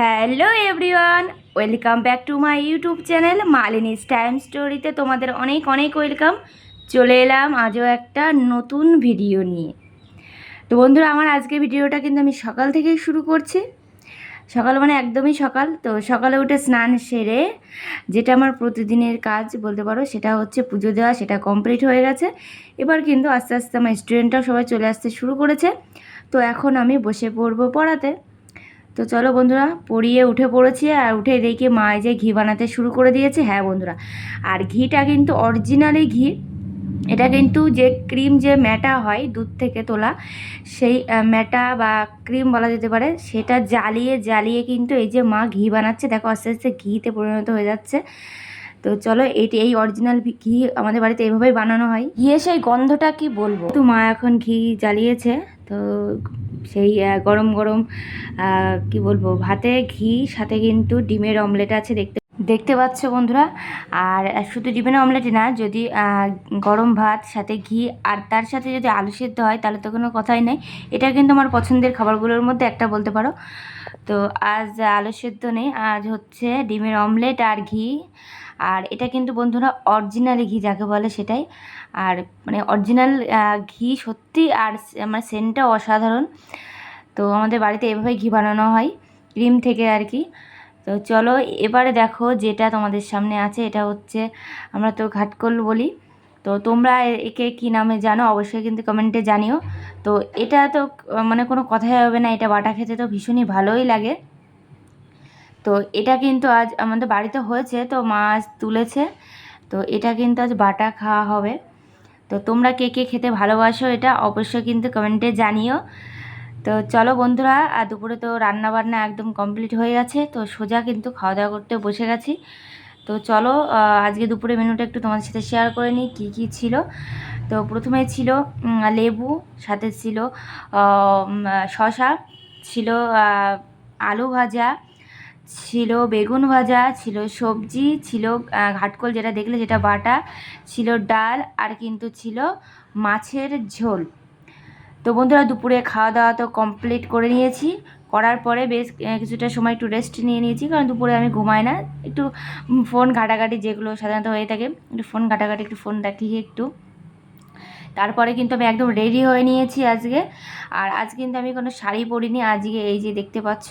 Hello everyone, welcome back to my YouTube channel Malini's time স্টোরিতে তোমাদের অনেক অনেক ওয়েলকাম। চলে এলাম আজও একটা নতুন ভিডিও নিয়ে। তো বন্ধুরা, আমার আজকে ভিডিওটা কিন্তু আমি সকাল থেকেই শুরু করছি। সকাল মানে একদমই সকাল। তো সকালে উঠে স্নান সেরে যেটা আমার প্রতিদিনের কাজ বলতে পারো, সেটা হচ্ছে পুজো দেওয়া, সেটা কমপ্লিট হয়ে গেছে। এবার কিন্তু আস্তে আস্তে আমার স্টুডেন্টরাও সবাই চলে আসতে শুরু করেছে। তো এখন আমি বসে পড়ব পড়াতে। তো চলো বন্ধুরা, পড়িয়ে উঠে পড়েছি আর উঠে দেখি মা যে ঘি বানাতে শুরু করে দিয়েছে। হ্যাঁ বন্ধুরা, আর ঘিটা কিন্তু অরিজিনালি ঘি। এটা কিন্তু যে ক্রিম যে ম্যাটা হয় দুধ থেকে তোলা, সেই ম্যাটা বা ক্রিম বলা যেতে পারে, সেটা জ্বালিয়ে জ্বালিয়ে কিন্তু এই যে মা ঘি বানাচ্ছে, দেখো আস্তে আস্তে ঘিতে পরিণত হয়ে যাচ্ছে। তো চলো এইটি এই অরিজিনাল ঘি আমাদের বাড়িতে এইভাবেই বানানো হয়। ঘিয়ে সেই গন্ধটা কি বলব? তো মা এখন ঘি জ্বালিয়েছে, তো সেই গরম গরম কি বলব, ভাতে ঘি, সাথে কিন্তু ডিমের অমলেট আছে দেখতে দেখতে পাচ্ছ বন্ধুরা। আর শুধু ডিমের অমলেটই না, যদি গরম ভাত, সাথে ঘি, আর তার সাথে যদি আলু সেদ্ধ হয়, তাহলে তো কোনো কথাই নেই। এটা কিন্তু আমার পছন্দের খাবারগুলোর মধ্যে একটা বলতে পারো। তো, আজ আলু সেদ্ধ নেই, আজ হচ্ছে ডিমের অমলেট আর ঘি। আর এটা কিন্তু বন্ধুরা অরিজিনালি ঘি যাকে বলে সেটাই। আর মানে অরিজিনাল ঘি সত্যি আর মানে সেন্টটা অসাধারণ। তো আমাদের বাড়িতে এভাবেই ঘি বানানো হয়, ক্রিম থেকে আর কি। তো চলো এবারে দেখো যেটা তোমাদের সামনে আছে, এটা হচ্ছে আমরা তো ঘাটকল বলি। তো তোমরা একে কি নামে জানো অবশ্যই কিন্তু কমেন্টে জানিও। তো এটা তো মানে কোনো কথাই হবে না, এটা বাটা খেতে তো ভীষণই ভালোই লাগে। তো এটা কিন্তু আজ আমাদের বাড়িতে হয়েছে, তো মা আজ তুলেছে। তো এটা কিন্তু আজ বাটা খাওয়া হবে। তো তোমরা কে কে খেতে ভালোবাসো এটা অবশ্যই কিন্তু কমেন্টে জানিও। তো চলো বন্ধুরা, আর দুপুরে তো রান্না বান্না একদম কমপ্লিট হয়ে গেছে, তো সোজা কিন্তু খাওয়া দাওয়া করতে বসে গেছি। তো চলো আজকে দুপুরে মেনুটা একটু তোমাদের সাথে শেয়ার করে নিই, কী কী ছিল। তো প্রথমে ছিল লেবু, সাথে ছিল শসা, ছিল আলু ভাজা ছিল বেগুন ভাজা, ছিল সবজি, ছিল ঘাটকল যেটা দেখলে, যেটা বাটা, ছিল ডাল আর কিন্তু ছিল মাছের ঝোল। তো বন্ধুরা, দুপুরে খাওয়া দাওয়া তো কমপ্লিট করে নিয়েছি। করার পরে বেশ কিছুটা সময় একটু রেস্ট নিয়ে নিয়েছি, কারণ দুপুরে আমি ঘুমাই না। একটু ফোন ঘাটাঘাটি যেগুলো সাধারণত হয়ে থাকে, একটু ফোন ঘাটাঘাটি, একটু ফোন দেখি একটু তারপরে কিন্তু আমি একদম রেডি হয়ে নিয়েছি আজকে। আর আজ কিন্তু আমি কোনো শাড়ি পরিনি, আজকে এই যে দেখতে পাচ্ছ,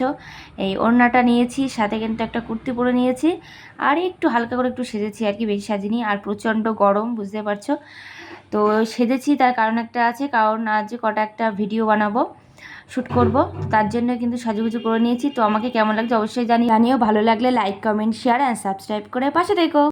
এই ওড়নাটা নিয়েছি, সাথে কিন্তু একটা কুর্তি পরে নিয়েছি। আর একটু হালকা করে একটু সেজেছি আর কি, বেশি সাজিনি। আর প্রচণ্ড গরম, বুঝতে পারছ? তো সেজেছি, তার কারণ একটা আছে, কারণ আজ কটা একটা ভিডিও বানাবো শ্যুট করব। তার জন্য কিন্তু সাজুগুজু করে নিয়েছি। তো আমাকে কেমন লাগছে অবশ্যই জানি জানিও। ভালো লাগলে like comment share and subscribe করে পাশে দেখো